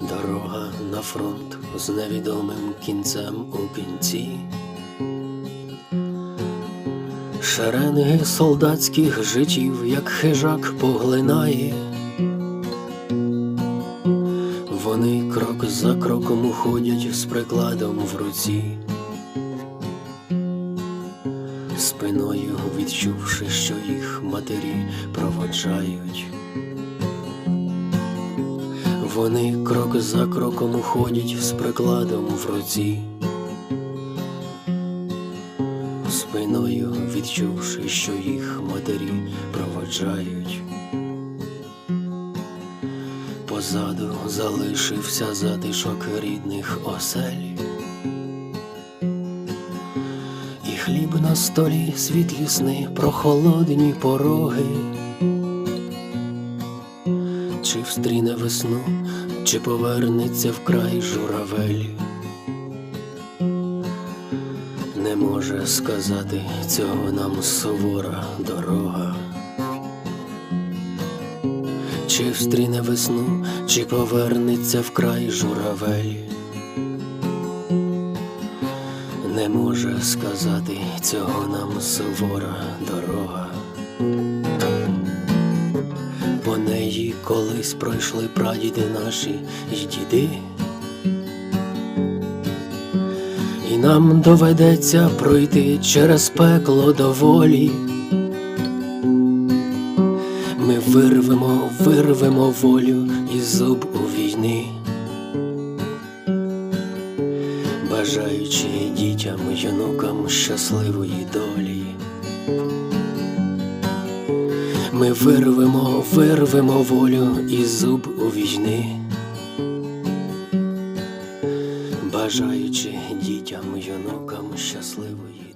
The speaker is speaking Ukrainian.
Дорога на фронт з невідомим кінцем у кінці. Шеренги солдатських життів, як хижак поглинає. Вони крок за кроком уходять з прикладом в руці, спиною відчувши, що їх матері проводжають. Вони крок за кроком уходять з прикладом в руці, спиною відчувши, що їх матері проводжають. Позаду залишився затишок рідних осель. І хліб на столі світлі сни, прохолодні пороги. Чи встріне весну, чи повернеться в край журавель. Не може сказати цього нам сувора дорога. Чи встріне весну, чи повернеться в край журавель. Не може сказати цього нам сувора дорога. Неї колись пройшли прадіди наші й діди. І нам доведеться пройти через пекло до волі. Ми вирвемо, вирвемо волю і зуб у війни, бажаючи дітям, юнукам щасливої долі. Ми вирвемо, вирвемо волю і зуб у війни, бажаючи дітям, юнукам щасливої.